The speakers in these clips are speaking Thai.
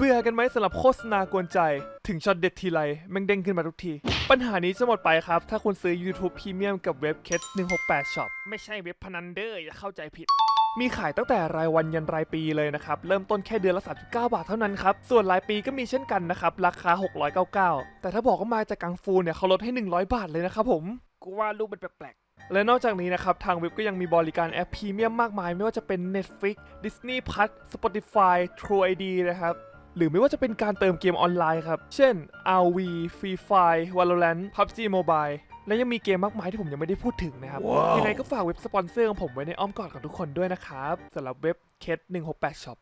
เบื่อกันไหมสำหรับโฆษณากวนใจ ถึงช็อตเด็ดทีไรแม่งเด้งขึ้นมาทุกที ปัญหานี้จะหมดไปครับ ถ้าคุณซื้อ YouTube Premium กับเว็บ k e t 168 Shop ไม่ใช่เว็บพนันเด้ออย่าเข้าใจผิด มีขายตั้งแต่รายวันยันรายปีเลยนะครับ เริ่มต้นแค่เดือนละ 39 บาทเท่านั้นครับ ส่วนรายปีก็มีเช่นกันนะครับ ราคา 699 แต่ถ้าบอกว่ามาจากกังฟูเนี่ยเขาลดให้ 100 บาทเลยนะครับผมกูว่ารูปมันแปลกๆและนอกจากนี้นะครับ ทางเว็บก็ยังมีบริการแอปพรีเมียมมากมาย ไม่ว่าจะเป็น Netflix Disney Plus Spotify True ID นะครับ หรือไม่ว่าจะเป็นการเติมเกมออนไลน์ครับ เช่น RV Free Fire Valorant PUBG Mobile และยังมีเกมมากมายที่ผมยังไม่ได้พูดถึงนะครับยังไงก็ฝากเว็บสปอนเซอร์ของผมไว้ในอ้อมกอดของทุกคนด้วยนะครับสำหรับเว็บ k e t 168 Shop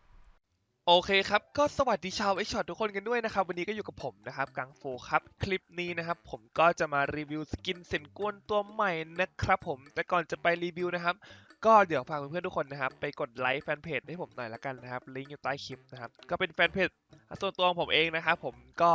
โอเคครับ ก็สวัสดีชาวไอช็อตทุกคนกันด้วยนะครับ วันนี้ก็อยู่กับผมนะครับกังฟูครับ คลิปนี้นะครับ ผมก็จะมารีวิวสกินเซนกวนตัวใหม่นะครับผมแต่ก่อนจะไปรีวิวนะครับ ก็เดี๋ยวฝากเพื่อนๆทุกคนนะครับ ไปกดไลค์แฟนเพจให้ผมหน่อยละกันนะครับ ลิงก์อยู่ใต้คลิปนะครับ ก็เป็นแฟนเพจส่วนตัวของผมเองนะครับผมก็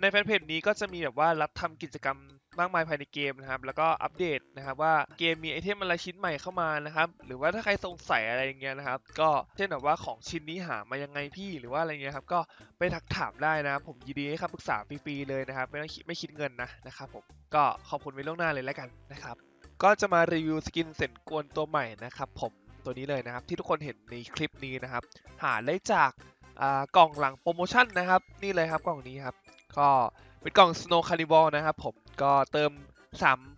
ในแฟนเพจนี้ก็จะมีแบบว่ารับทำกิจกรรมมากมายภายในเกมนะครับ แล้วก็อัปเดตนะครับว่าเกมมีไอเทมอะไรชิ้นใหม่เข้ามานะครับ หรือว่าถ้าใครสงสัยอะไรอย่างเงี้ยนะครับ ก็เช่นแบบว่าของชิ้นนี้หามายังไงพี่หรือว่าอะไรเงี้ยครับ ก็ไปทักถามได้นะครับ ผมยินดีให้คำปรึกษาฟรีๆเลยนะครับ ไม่ต้องคิดไม่คิดเงินนะนะครับผม ก็ขอบคุณไว้ล่วงหน้าเลยแล้วกันนะครับ ก็จะมารีวิวสกินเซนกวนตัวใหม่นะครับผมตัวนี้เลยนะครับ ที่ทุกคนเห็นในคลิปนี้นะครับ หาได้จากอ่ากล่องหลังโปรโมชั่นนะครับ นี่เลยครับกล่องนี้ครับ ก็เป็นกล่อง Snow Carnival นะครับผมก็เติม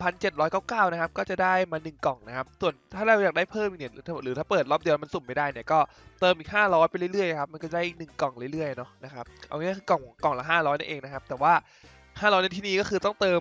3,799 นะครับ ก็จะได้มา 1 กล่องนะครับ ส่วนถ้าเราอยากได้เพิ่มเนี่ยหรือถ้าเปิดรอบเดียวมันสุ่มไม่ได้เนี่ยก็เติมอีก 500 ไปเรื่อยๆครับมันก็จะได้อีก1กล่องเรื่อยๆเนาะนะครับเอาง่ายๆคือกล่องกล่องละ 500นั่นเองนะครับ แต่ว่า 500 ในที่นี้ก็คือต้องเติม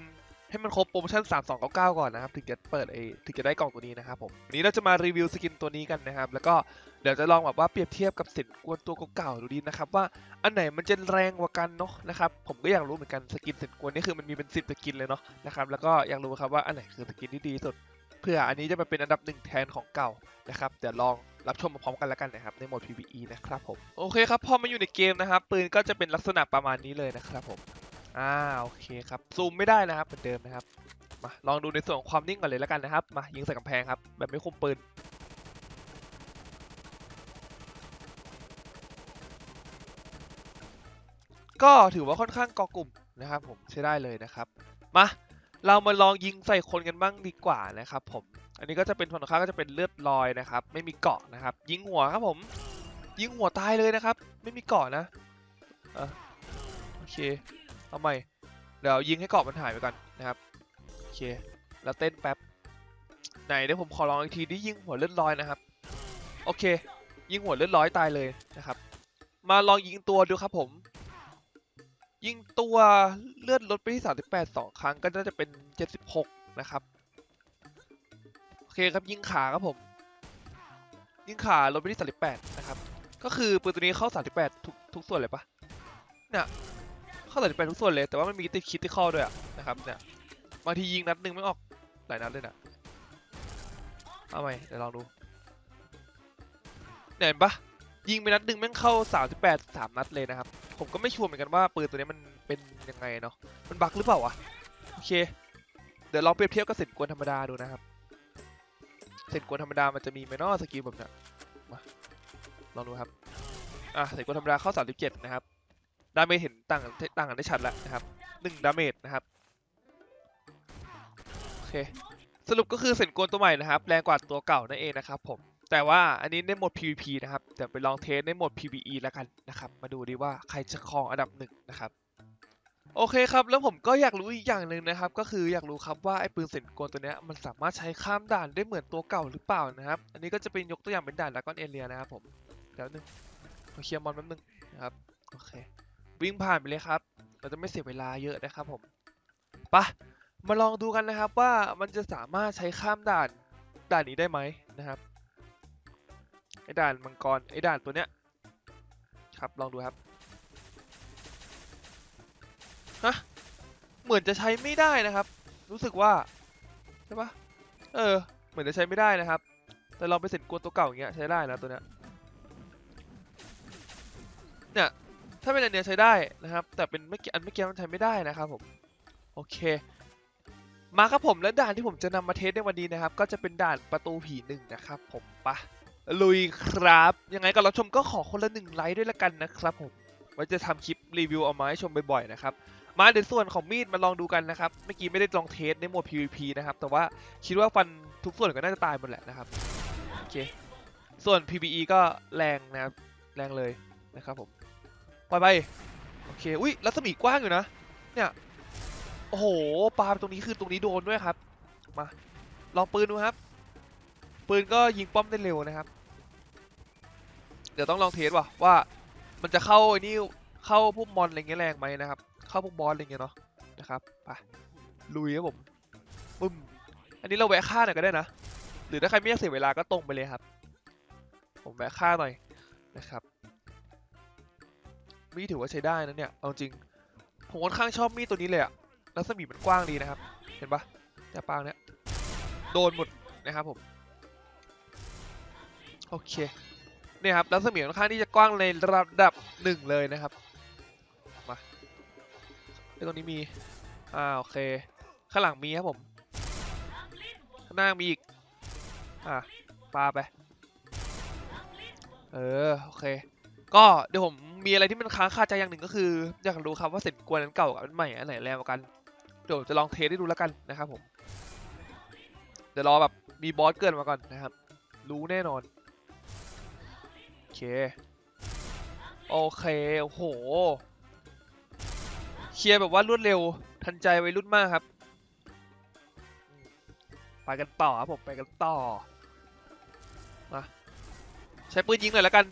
ให้มันครบโปรโมชั่น 3299 ก่อนนะครับ ถึงจะเปิดไอถึงจะได้กล่องตัวนี้นะครับผมวันนี้เราจะมารีวิวสกินตัวนี้กันนะครับ แล้วก็เดี๋ยวจะลองแบบว่าเปรียบเทียบกับสินกวนตัวเก่าๆดูดีนะครับ ว่าอันไหนมันจะแรงกว่ากันเนาะนะครับ ผมก็อยากรู้เหมือนกันสกินสินกวนนี่คือมันมีเป็นสิบสกินเลยเนาะนะครับ แล้วก็อยากรู้ครับว่าอันไหนคือสกินที่ดีสุด เพื่ออันนี้จะมาเป็นอันดับหนึ่งแทนของเก่านะครับเดี๋ยวลองรับชมมาพร้อมกันแล้วกันนะครับในโหมด PVE นะครับผม โอเคครับ พอมาอยู่ในเกมนะครับ ปืนก็จะเป็นลักษณะประมาณนี้เลยนะครับผม อ่าโอเคครับซูมไม่ได้นะครับเหมือนเดิมนะครับมาลองดูในส่วนของความนิ่งก่อนเลยแล้วกันนะครับมายิงใส่กำแพงครับแบบไม่คุมปืนก็ถือว่าค่อนข้างเกาะกลุ่มนะครับ ผมใช้ได้เลยนะครับมาเรามาลองยิงใส่คนกันบ้างดีกว่านะครับ ผม อันนี้ก็จะเป็นฝั่งค้าก็จะเป็นเลือดลอยนะครับ ไม่มีเกาะนะครับ ยิงหัวครับผม ยิงหัวตายเลยนะครับ ไม่มีเกาะนะอะโอเค เอาใหม่ เดี๋ยวยิงให้เกาะมันหายไปก่อนนะครับ โอเค แล้วเต้นแป๊บ ไหนเดี๋ยวผมขอลองอีกทีที่ยิงหัวเลือดลอยนะครับ โอเค ยิงหัวเลือดลอยตายเลยนะครับ มาลองยิงตัวดูครับผม ยิงตัวเลือดลดไปที่ 38 2 ครั้งก็น่าจะเป็น 76 นะครับ โอเคครับยิงขาครับผม ยิงขาลดไปที่ 38 นะครับ ก็คือปืนตัวนี้เข้า 38 ทุกทุกส่วนเลยปะเนี่ย เข้า38ทุกส่วนเลย แต่ว่ามันมีติดคิดที่เข้าด้วยอะนะครับเนี่ยบางทียิงนัดหนึ่งไม่ออกหลายนัดเลยนะเอาใหมเดี๋ยวลองดูเนี่ยเห็นปะยิงไปนัดหนึ่งแม่งเข้า 38 3 นัดเลยนะครับ ผมก็ไม่ชัวร์เหมือนกันว่าปืนตัวนี้มันเป็นยังไงเนาะมันบั๊กหรือเปล่าวะโอเค เดี๋ยวลองเปรียบเทียบกับเสร็จกวนธรรมดาดูนะครับเสร็จกวนธรรมดามันจะมีไหมเนอสกิลแบบเนี้ยมาลองดูครับอะเสร็จกวนธรรมดาเข้า 37 นะครับ ดาเมจเห็นต่างกันต่างกันได้ชัดแล้วนะครับ1ดาเมจนะครับโอเคสรุปก็คือเสร็จกวนตัวใหม่นะครับแรงกว่าตัวเก่านั่นเองนะครับผมแต่ว่าอันนี้ในโหมด PVP นะครับเดี๋ยวไปลองเทสในโหมด PVE แล้วกันนะครับ มาดูดีว่าใครจะครองอันดับหนึ่งนะครับโอเคครับ แล้วผมก็อยากรู้อีกอย่างหนึ่งนะครับ ก็คืออยากรู้ครับว่าไอ้ปืนเซนโกนตัวเนี้ยมันสามารถใช้ข้ามด่านได้เหมือนตัวเก่าหรือเปล่านะครับ อันนี้ก็จะเป็นยกตัวอย่างเป็นด่านดากอนเอเรียนะครับผมเดี๋ยวนึงขอเคลียร์มอนแป๊บนึงนะครับโอเค วิ่งผ่านไปเลยครับ เราจะไม่เสียเวลาเยอะนะครับผมไปะมาลองดูกันนะครับว่ามันจะสามารถใช้ข้ามด่านด่านนี้ได้ไหมนะครับไอ้ด่านมังกรไอ้ด่านตัวเนี้ยครับลองดูครับฮะเหมือนจะใช้ไม่ได้นะครับ รู้สึกว่าใช่ปะเออ เหมือนจะใช้ไม่ได้นะครับ แต่ลองไปเสร็จกวนตัวเก่าอย่างเงี้ยใช้ได้นะตัวเนี้ยเนี่ย ถ้าเป็นอันเนี้ยใช้ได้นะครับ แต่เป็นไม่กี่อันไม่กี่มันใช้ไม่ได้นะครับผม โอเค มาครับผมและด่านที่ผมจะนำมาเทสในวันนี้นะครับ ก็จะเป็นด่านประตูผีหนึ่งนะครับ ผมปะลุยครับ ยังไงก็รับชมก็ขอคนละหนึ่งไลค์ด้วยละกันนะครับผมไว้จะทำคลิปรีวิวเอามาให้ชมบ่อยๆนะครับ มาในส่วนของมีดมาลองดูกันนะครับ เมื่อกี้ไม่ได้ลองเทสในโหมด PVP นะครับ แต่ว่าคิดว่าฟันทุกส่วนก็น่าจะตายหมดแหละนะครับ โอเค ส่วน PVE ก็แรงนะครับ แรงเลยนะครับผม ล่อยไปโอเคอุ้ยรัศมีกว้างอยู่นะเนี่ยโอ้โหปาตรงนี้คือตรงนี้โดนด้วยครับมาลองปืนดูครับ ปืนก็ยิงป้อมได้เร็วนะครับ เดี๋ยวต้องลองเทสว่ะว่ามันจะเข้าไอ้นี่เข้าพวกมอนอะไรเงี้ยแรงไหมนะครับ เข้าพวกบอสอะไรเงี้ยเนาะนะครับไปลุยครับผมปึ้มอันนี้เราแวะฆ่าหน่อยก็ได้นะ หรือถ้าใครไม่อยากเสียเวลาก็ตรงไปเลยครับ ผมแวะฆ่าหน่อยนะครับ มีดถือว่าใช้ได้นะเนี่ย เอาจริง ผมค่อนข้างชอบมีดตัวนี้เลยอะรัศมีมันกว้างดีนะครับ เห็นปะแต่ปางเนี้ยโดนหมดนะครับผม โอเค เนี่ยครับรัศมีค่อนข้างที่จะกว้างในระดับหนึ่งเลยนะครับ มาไอ้ตรงนี้มี อ่าโอเค ข้างหลังมีครับผม ข้างหน้ามีอีก อ่าปาไป เออ โอเค ก็เดี๋ยวผม มีอะไรที่มันค้างคาใจอย่างหนึ่งก็คือ อยากรู้ครับว่าเสร็จกวนนั้นเก่ากับอันใหม่อันไหนแรงกว่ากัน เดี๋ยวจะลองเทสให้ดูแล้วกันนะครับผมเดี๋ยวรอแบบมีบอสเกินมาก่อนนะครับ รู้แน่นอน โอเค โอเค โอ้โห เคลียร์แบบว่ารวดเร็ว ทันใจวัยรุ่นมากครับ ไปกันต่อครับผม ไปกันต่อ มา ใช้ปืนยิงหน่อยแล้วกัน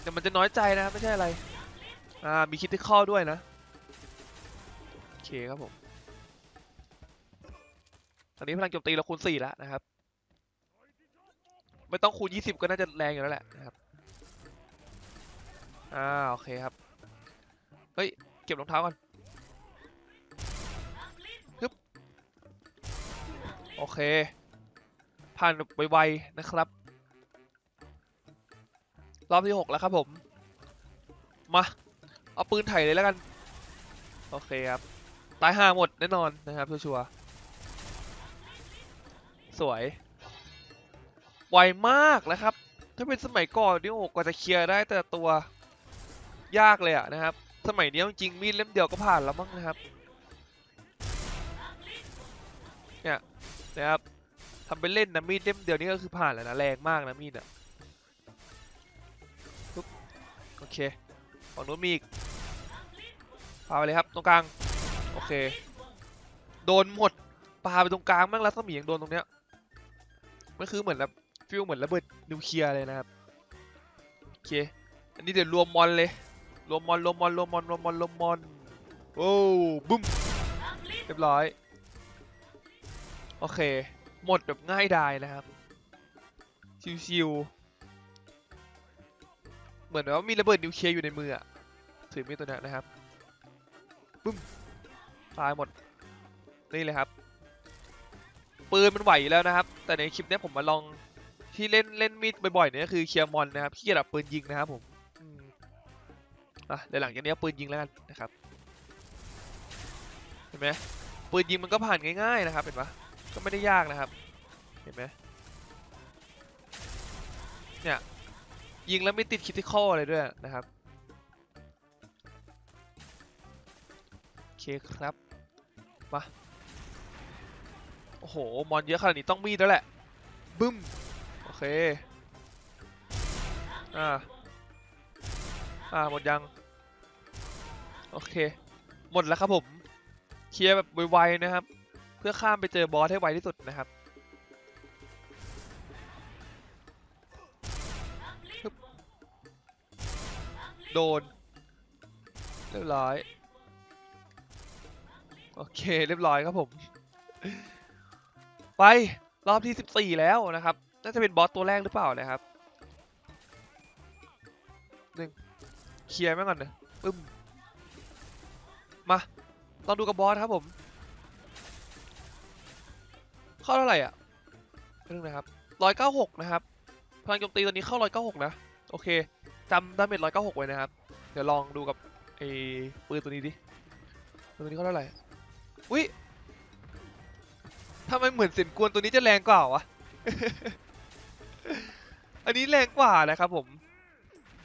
เดี๋ยวมันจะน้อยใจนะครับ ไม่ใช่อะไร อ่า มีคิดที่ข้อด้วยนะ โอเคครับผมตอนนี้พลังโจมตีเราคูณ4แล้วนะครับ ไม่ต้องคูณ 20 ก็น่าจะแรงอยู่แล้วแหละนะครับ อ่า โอเคครับ เฮ้ย เก็บรองเท้าก่อนฮึบโอเค ผ่านไวๆนะครับ รอบที่ 6 แล้วครับผม มา เอาปืนไถเลยแล้วกัน โอเคครับ ตายห่าหมดแน่นอนนะครับชัวร์ๆสวย ไวมากนะครับ ถ้าเป็นสมัยก่อนนี่โอ้โหกว่าจะเคลียร์ได้แต่ตัวยากเลยอะนะครับ สมัยนี้จริงมีดเล่มเดียวก็ผ่านแล้วมั้งนะครับเนี่ยนะครับทำไปเล่นนะมีดเล่มเดียวนี่ก็คือผ่านแล้วนะแรงมากนะมีดอะโอเคฝั่งนู้นมีอีก ปาไปเลยครับตรงกลางโอเค โดนหมดปาไปตรงกลางมั่งแล้วสมียังโดนตรงเนี้ยมันคือเหมือนแบบฟิลเหมือนระเบิดนิวเคลียร์เลยนะครับโอเคอันนี้เดี๋ยวรวมมอนเลยรวมมอนรวมมอนรวมมอนรวมมอนรวมมอนโอ้บึ้มเรียบร้อยโอเค หมดแบบง่ายดายนะครับชิวๆเหมือนแบบว่ามีระเบิดนิวเคลียร์อยู่ในมืออะถือมีดตัวนี้นะครับ บึ้มตายหมดนี่เลยครับ ปืนมันไหวอยู่แล้วนะครับ แต่ในคลิปนี้ผมมาลองที่เล่นเล่นมีดบ่อยๆเนี่ยก็คือเคลียร์มอนนะครับขี้เกียจแบปืนยิงนะครับผมอะเดี๋ยวหลังจากนี้ปืนยิงแล้วกันนะครับเห็นไหมปืนยิงมันก็ผ่านง่ายๆนะครับเห็นปะก็ไม่ได้ยากนะครับ เห็นไหมเนี่ยยิงแล้วไม่ติดคิดที่ข้ออะไรด้วยนะครับ คครับมาโอ้โห มอนเยอะขนาดนี้ต้องมีดแล้วแหละ บึ้ม โอเค อ่า อ่า หมดยัง โอเค หมดแล้วครับผม เคลียร์แบบไวๆนะครับ เพื่อข้ามไปเจอบอสให้ไวที่สุดนะครับฮึบโดน เรียบร้อย โอเคเรียบร้อยครับผม ไปรอบที่ 14 แล้วนะครับ น่าจะเป็นบอสตัวแรกหรือเปล่านะครับหนึ่งเคลียร์แม่งก่อนนะปึ้มมาลองดูกับบอสครับผม เข้าเท่าไหร่อะเรื่องนะครับร้อยเก้าหกนะครับพลังโจมตีตัวนี้เข้าร้อยเก้าหกนะ โอเคจำดาเมจร้อยเก้าหกไว้นะครับ เดี๋ยวลองดูกับไอ้ปืนตัวนี้ดิปืนตัวนี้เข้าเท่าไหร่ อุ้ยทำไมเหมือนเสียนกวนตัวนี้จะแรงกว่าวะ อันนี้แรงกว่านะครับผม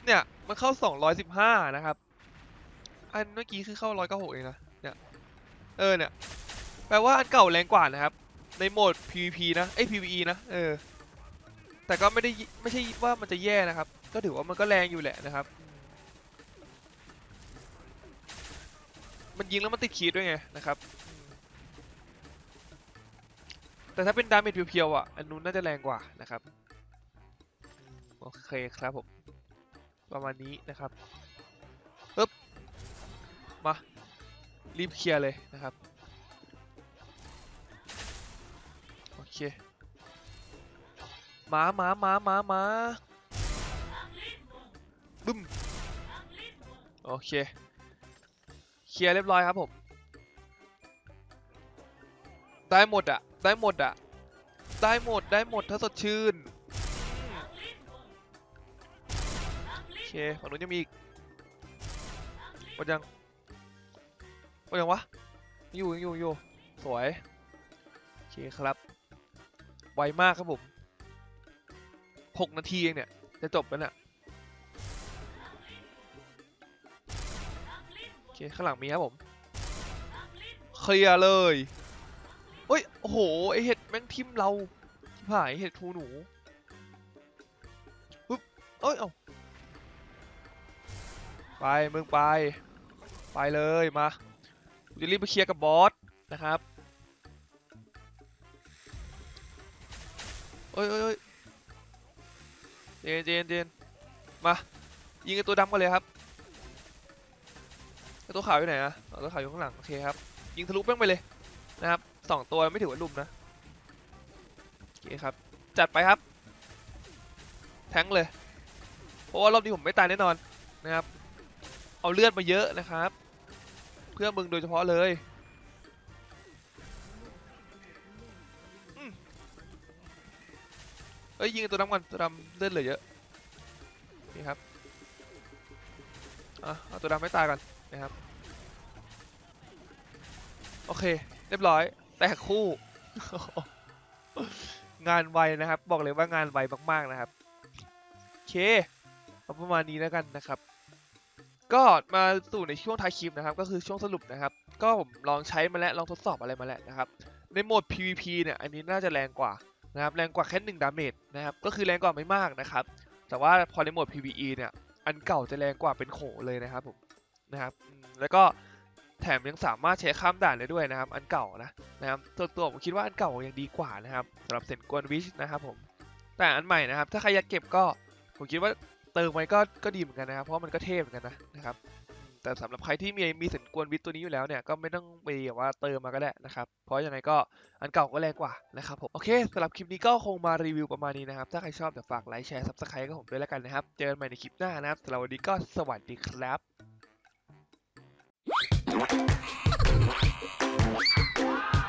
เนี่ยมันเข้า 215 นะครับ อันเมื่อกี้คือเข้าร้อยเก้าหกเองนะ เนี่ย เออเนี่ย แปลว่าอันเก่าแรงกว่านะครับ ในโหมด PVP นะ เอ้ย PVE นะ เออ แต่ก็ไม่ได้ไม่ใช่ว่ามันจะแย่นะครับ ก็ถือว่ามันก็แรงอยู่แหละนะครับ มันยิงแล้วมันติดคีดด้วยไงนะครับ แต่ถ้าเป็นดาเมจเพียวๆอะ อันนู้นน่าจะแรงกว่านะครับ โอเคครับผม ประมาณนี้นะครับปึ๊บมา รีบเคลียร์เลยนะครับ โอเค มามามามามาบึ้ม โอเค เคลียร์เรียบร้อยครับผม ได้หมดอะ ได้หมดอะได้หมดได้หมดถ้าสดชื่นโอเคฝั่งนู้นยังมีอีกหมดยังหมดยังวะอยู่ยังอยู่อยู่สวยโอเคครับ ไวมากครับผมหกนาทีเองเนี่ย จะจบแล้วเนี่ยโอเคข้างหลังมีครับผมเคลียร์เลย เฮ้ย โอ้โห ไอเห็ดแม่งทิมเราชิบหายเห็ดทูหนูปึ๊บเอ้ย เอาไป มึงไป ไปเลยมาจะรีบไปเคลียร์กับบอสนะครับเอ้ยเอ้ยเอ้ยเจนเจนเจนมา ยิงไอตัวดำกันเลยครับไอตัวขาวอยู่ไหนอะอ๋อตัวขาวอยู่ข้างหลัง โอเคครับ ยิงทะลุแป้งไปเลยนะครับ สองตัวไม่ถือว่าลุมนะโอเคครับ จัดไปครับ แทงเลยเพราะว่ารอบนี้ผมไม่ตายแน่นอนนะครับ เอาเลือดมาเยอะนะครับ เพื่อมึงโดยเฉพาะเลยเอ้ยยิงตัวดำก่อนตัวดำเลือดเหลือเยอะนี่ครับอะเอาตัวดำไม่ตายก่อนนะครับ โอเค เรียบร้อย แตกคู่ งานไวนะครับ บอกเลยว่างานไวมากๆนะครับโอเคประมาณนี้แล้วกันนะครับ ก็มาสู่ในช่วงท้ายคลิปนะครับ ก็คือช่วงสรุปนะครับ ก็ผมลองใช้มาแล้วลองทดสอบอะไรมาแล้วนะครับ ในโหมด PVP เนี่ยอันนี้น่าจะแรงกว่านะครับแรงกว่าแค่หนึ่งดาเมจนะครับก็คือแรงกว่าไม่มากนะครับ แต่ว่าพอในโหมด PVE เนี่ยอันเก่าจะแรงกว่าเป็นโขเลยนะครับผมนะครับแล้วก็ แถมยังสามารถใช้ข้ามด่านได้ด้วยนะครับ อันเก่านะนะครับตัวตัวผมคิดว่าอันเก่ายังดีกว่านะครับสำหรับเซนกวนวิชนะครับผมแต่อันใหม่นะครับ ถ้าใครอยากเก็บก็ผมคิดว่าเติมไว้ก็ก็ดีเหมือนกันนะครับ เพราะมันก็เท่เหมือนกันนะนะครับ แต่สำหรับใครที่มีมีเซนกวนวิชตัวนี้อยู่แล้วเนี่ยก็ไม่ต้องไปแบบว่าเติมมาก็ได้นะครับ เพราะยังไงก็อันเก่าก็แรงกว่านะครับผมโอเคสำหรับคลิปนี้ก็คงมารีวิวประมาณนี้นะครับ ถ้าใครชอบเดี๋ยวฝากไลค์แชร์ซับสไครต์กับผมด้วยแล้วกันนะครับเจอกันใหม่ในคลิปหน้านะครับสำหรับวันนี้ก็สวัสดีครับ Thank you.